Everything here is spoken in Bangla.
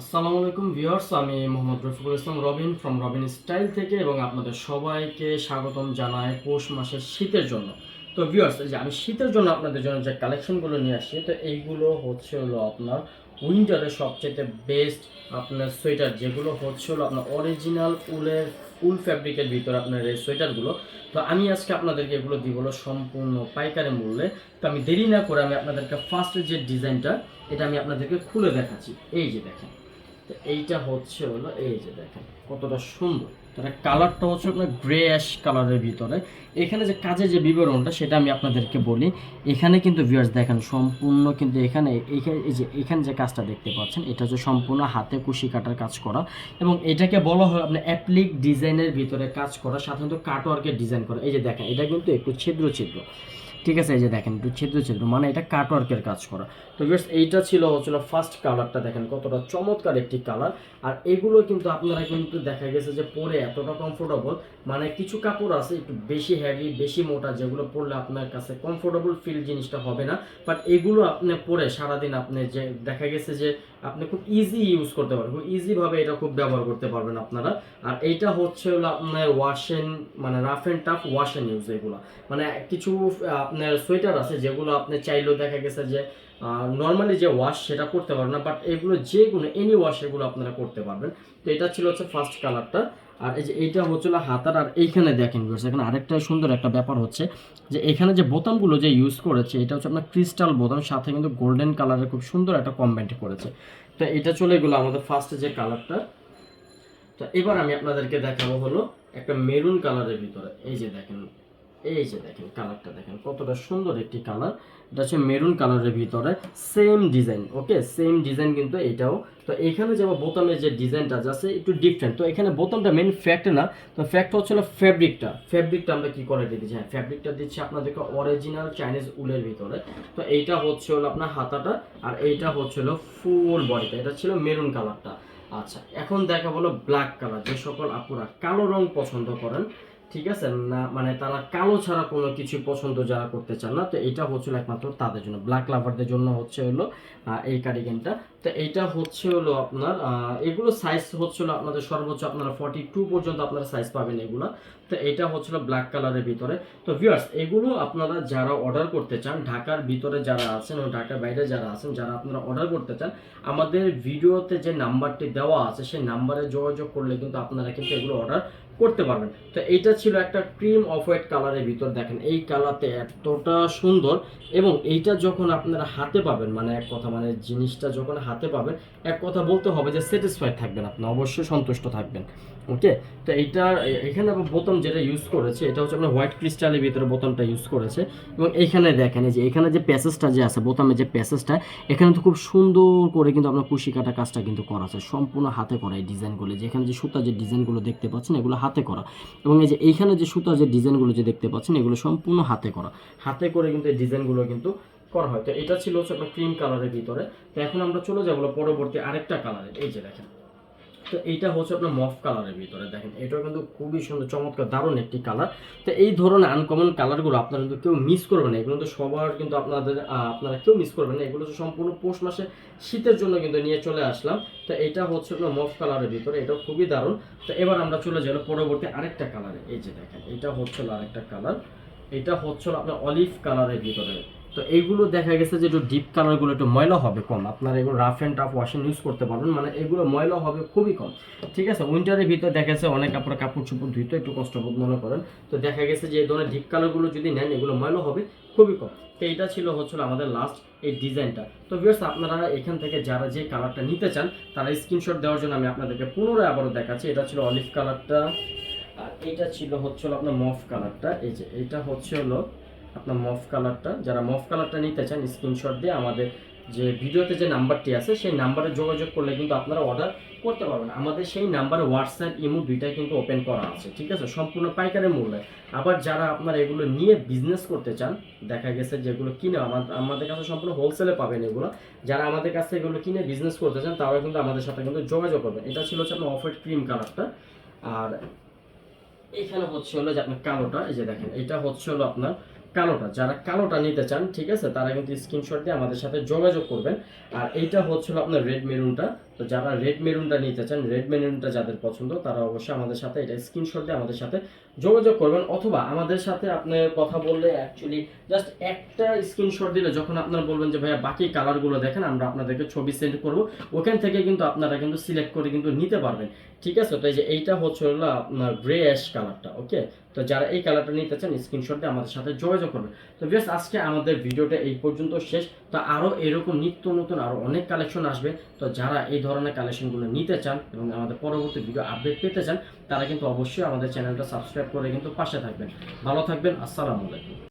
আসসালামু আলাইকুম ভিউয়ার্স, আমি মোহাম্মদ রফিকুল ইসলাম রবিন ফ্রম রবিন স্টাইল থেকে এবং আপনাদের সবাইকে স্বাগতম জানাই পৌষ মাসের শীতের জন্য। তো ভিউয়ার্স যে আমি শীতের জন্য আপনাদের জন্য যে কালেকশনগুলো নিয়ে আসছি, তো এইগুলো হচ্ছে হলো আপনার উইন্টারের সবচেয়ে বেস্ট আপনার সোয়েটার, যেগুলো হচ্ছে হলো আপনার অরিজিনাল উলের উল ফ্যাব্রিকের ভিতরে আপনার এই সোয়েটারগুলো। তো আমি আজকে আপনাদেরকে এগুলো দিব সম্পূর্ণ পাইকারি মূল্যে। তো আমি দেরি না করে আমি আপনাদেরকে ফার্স্ট যে ডিজাইনটা, এটা আমি আপনাদেরকে খুলে দেখাচ্ছি। এই যে দেখেন। তো এইটা হচ্ছে হলো এই যে দেখেন। কতটা সুন্দর। তার কালারটা হচ্ছে আপনার গ্রে অ্যাশ কালারের ভিতরে। এখানে যে কাজের যে বিবরণটা, সেটা আমি আপনাদেরকে বলি। এখানে কিন্তু ভিউয়ার্স দেখেন, সম্পূর্ণ কিন্তু এখানে এই যে, এখানে যে কাজটা দেখতে পাচ্ছেন, এটা হচ্ছে সম্পূর্ণ হাতে কুশি কাটার কাজ করা। এবং এটাকে বলা হয় আপনার অ্যাপ্লিক ডিজাইনের ভিতরে কাজ করা, সাধারণত কাটওয়ার্কের ডিজাইন করা। এই যে দেখেন, এটা কিন্তু একটু ছিদ্র ছিদ্র। ঠিক আছে, এই যে দেখেন, একটু ছিদ্র ছিদ্র মানে এটা কাটওয়ার্কের কাজ করা। তো বেশ এইটা ছিল হচ্ছিল ফার্স্ট কালারটা দেখেন কতটা চমৎকার একটি কালার আর এগুলো কিন্তু আপনারা কিন্তু দেখা গেছে যে পরে এতটা কমফোর্টেবল মানে কিছু কাপড় আছে একটু বেশি হেভি বেশি মোটা, যেগুলো পরলে আপনার কাছে কমফোর্টেবল ফিল জিনিসটা হবে না। বাট এগুলো আপনি পরে সারাদিন আপনি যে দেখা গেছে যে আপনি খুব ইজি ইউজ করতে পারবেন, খুব ইজিভাবে এটা খুব ব্যবহার করতে পারবেন আপনারা। আর এইটা হচ্ছে হলো আপনার ওয়াশেন মানে rough and tough washing use এগুলো। মানে কিছু আপনার সোয়েটার আছে যেগুলো আপনি চাইলেও দেখা গেছে যে নর্মালি যে ওয়াশ সেটা করতে পারবেন না বাট এগুলো যে কোনো এনি ওয়াশ এগুলো আপনারা করতে পারবেন। তো এটা ছিল হচ্ছে ফার্স্ট কালারটা আর এই যে এইটা হচ্ছিল হাতার আর এইখানে দেখেন viewers, এখানে আরেকটা সুন্দর একটা ব্যাপার হচ্ছে যে এখানে যে বোতামগুলো যে ইউজ করেছে এটা হচ্ছে আপনার ক্রিস্টাল বোতাম সাথে কিন্তু গোল্ডেন কালারের খুব সুন্দর একটা কমবেন্ট করেছে। তো এটা চলে গেলো আমাদের ফার্স্ট যে কালারটা তো এবার আমি আপনাদেরকে দেখাবো হলো একটা মেরুন কালারের ভিতরে। এই যে দেখেন এই যে দেখেন কালারটা দেখেন, কতটা সুন্দর একটি কালার এটা হচ্ছে মেরুন কালারের ভিতরে same design okay same design কিন্তু এটাও। তো এখানে যেমন বোতামের যে ডিজাইনটা আছে একটু ডিফারেন্ট তো এখানে বোতামটা মেন ফ্যাক্ট না, তো ফ্যাক্ট হচ্ছিল ফ্যাব্রিকটা ফ্যাব্রিকটা আমরা কি করে দিচ্ছি হ্যাঁ ফ্যাব্রিকটা দিচ্ছি আপনাদেরকে অরিজিনাল চাইনিজ উলের ভিতরে। তো এইটা হচ্ছে হলো আপনার হাতাটা, আর এইটা হচ্ছে হলো ফুল বডিটা এটা ছিল মেরুন কালারটা আচ্ছা এখন দেখা হলো ব্ল্যাক কালার যে সকল আপুরা কালো রং পছন্দ করেন। ঠিক আছে? না মানে তারা কালো ছাড়া কোনো কিছু পছন্দ যারা করতে চান না, তো এটা হচ্ছিল একমাত্র তাদের জন্য। ব্ল্যাক লাভারদের জন্য হচ্ছে হলো এই কার্ডিগানটা তো এইটা হচ্ছে হলো আপনার এগুলো সাইজ হচ্ছিল আপনাদের সর্বোচ্চ আপনারা ফর্টি টু পর্যন্ত আপনারা সাইজ পাবেন এগুলো। তো এটা হচ্ছিল ব্ল্যাক কালারের ভিতরে। তো ভিউয়ার্স এগুলো আপনারা যারা অর্ডার করতে চান, ঢাকার ভিতরে যারা আছেন ও ঢাকার বাইরে যারা আছেন, যারা আপনারা অর্ডার করতে চান, আমাদের ভিডিওতে যে নাম্বারটি দেওয়া আছে, সেই নাম্বারে যোগাযোগ করলে কিন্তু আপনারা কিন্তু এগুলো অর্ডার করতে পারবেন। তো এইটা ছিল একটা ক্রিম অফ হোয়াইট কালারের ভিতর। দেখেন, এই কালারতে এতটা সুন্দর এবং এইটা যখন আপনারা হাতে পাবেন মানে এক কথা মানে জিনিসটা যখন হাতে পাবেন, এক কথা বলতে হবে যে স্যাটিসফাইড থাকবেন আপনি, অবশ্যই সন্তুষ্ট থাকবেন। ওকে তো এইটা, এখানে বোতাম যেটা ইউজ করেছে, এটা হচ্ছে আপনার হোয়াইট ক্রিস্টালের ভিতরে বোতামটা ইউজ করেছে। এবং এইখানে দেখেন, এই যে এখানে যে প্যাসেজটা যে আছে বোতামের যে প্যাসেজটা এখানে তো খুব সুন্দর করে কিন্তু আপনার কুশি কাটা কাজটা কিন্তু করা আছে। সম্পূর্ণ হাতে করা এই ডিজাইনগুলো যেখানে যে সুতা যে ডিজাইনগুলো দেখতে পাচ্ছেন, এগুলো হাতে করা। এবং এই যে এইখানে যে সুতা যে ডিজাইনগুলো যে দেখতে পাচ্ছেন, এগুলো সম্পূর্ণ হাতে করা। হাতে করে কিন্তু এই ডিজাইনগুলো কিন্তু করা হয়। তো এটা ছিল হচ্ছে আপনার ক্রিম কালারের ভিতরে। তো এখন আমরা চলে যাব পরবর্তী আরেকটা কালারের এই যে দেখেন। তো এইটা হচ্ছে আপনার মফ কালারের ভিতরে, দেখেন, এটাও কিন্তু খুবই সুন্দর, চমৎকার, দারুণ একটি কালার। তো এই ধরনের আনকমন কালারগুলো আপনারা কিন্তু কেউ মিস করবেন না, এগুলো তো সবার কিন্তু আপনাদের আপনারা কেউ মিস করবেন না, এগুলো তো সম্পূর্ণ পৌষ মাসে শীতের জন্য কিন্তু নিয়ে চলে আসলাম। তো এটা হচ্ছে আপনার মফ কালারের ভিতরে, এটাও খুবই দারুণ। তো এবার আমরা চলে যাব পরবর্তী আরেকটা কালারে, এই যে দেখেন, এটা হচ্ছে আরেকটা কালার। এটা হচ্ছে আপনার অলিভ কালারের ভিতরে। তো এইগুলো দেখা গেছে যে একটু ডিপ কালারগুলো একটু ময়লা হবে কম। আপনারা এগুলো rough and tough washing use করতে পারবেন মানে এগুলো ময়লা হবে খুবই কম। ঠিক আছে উইন্টারের ভিতরে দেখা গেছে অনেক আপনার কাপড় চোপড় ধুইতে একটু কষ্টবোধ মনে করেন। তো দেখা গেছে যে এই ধরনের ডিপ কালারগুলো যদি নেন, এগুলো ময়লা হবে খুবই কম। তো এইটা ছিল হচ্ছিল আমাদের লাস্ট এই ডিজাইনটা তো ভিউয়ার্স আপনারা এখান থেকে যারা যে কালারটা নিতে চান, তারা স্ক্রিনশট দেওয়ার জন্য আমি আপনাদেরকে পুনরায় আবারও দেখাচ্ছি। এটা ছিল অলিভ কালারটা আর এইটা ছিল হচ্ছে আপনার মফ কালারটা এই যে এটা হচ্ছে হলো আপনার মফ কালারটা, যারা মফ কালারটা নিতে চান স্ক্রিনশট দিয়ে আমাদের যে ভিডিওতে যে নাম্বারটি আছে, সেই নাম্বারে যোগাযোগ করলে কিন্তু আপনারা অর্ডার করতে পারবেন। আমাদের সেই নাম্বারে হোয়াটসঅ্যাপ ইমো দুইটাই কিন্তু ওপেন করা আছে, ঠিক আছে? সম্পূর্ণ পাইকারি মূল্যে। আবার যারা আপনারা এগুলো নিয়ে বিজনেস করতে চান, দেখা গেছে যেগুলো কিনে আমাদের কাছে সম্পূর্ণ হোলসেলে পাবেন এগুলো। যারা আমাদের কাছে এগুলো কিনে বিজনেস করতে চান তারা কিন্তু আমাদের সাথে কিন্তু যোগাযোগ করবেন। এটা ছিল হচ্ছে আপনার অফ ক্রিম কালারটা আর এখানে হচ্ছে হলো যে আপনার কালোটা, এই যে দেখেন, এটা হচ্ছে হলো আপনার কালোটা, যারা কালোটা নিতে চান, ঠিক আছে, তারা কিন্তু স্ক্রিনশট দিয়ে আমাদের সাথে যোগাযোগ করবেন। আর এইটা হচ্ছিল আপনার রেড মেরুনটা তো যারা রেড মেরুনটা নিতে চান রেড মেরুনটা যাদের পছন্দ, তারা অবশ্যই আমাদের সাথে এটা স্ক্রিনশট দিয়ে আমাদের সাথে যোগাযোগ করবেন। অথবা আমাদের সাথে আপনি কথা বললে অ্যাকচুয়ালি জাস্ট একটা স্ক্রিনশট দিলে যখন আপনারা বলবেন যে, ভাইয়া, বাকি কালারগুলো দেখেন, আমরা আপনাদেরকে ছবি সেন্ড করব। ওখান থেকে কিন্তু আপনারা কিন্তু সিলেক্ট করে কিন্তু নিতে পারবেন। ঠিক আছে? তো এই যে এইটা হচ্ছে হলো আপনার গ্রে অ্যাশ কালারটা ওকে তো যারা এই কালারটা নিতে চান স্ক্রিনশট দিয়ে আমাদের সাথে যোগাযোগ করবেন। তো বেশ আজকে আমাদের ভিডিওটা এই পর্যন্ত শেষ। তো আরও এরকম নিত্য নতুন আরও অনেক কালেকশন আসবে। তো যারা এই ধরনের কালেকশনগুলো নিতে চান এবং আমাদের পরবর্তী ভিডিও আপডেট পেতে চান, তারা কিন্তু অবশ্যই আমাদের চ্যানেলটা সাবস্ক্রাইব করে কিন্তু পাশে থাকবেন। ভালো থাকবেন, আসসালামু আলাইকুম।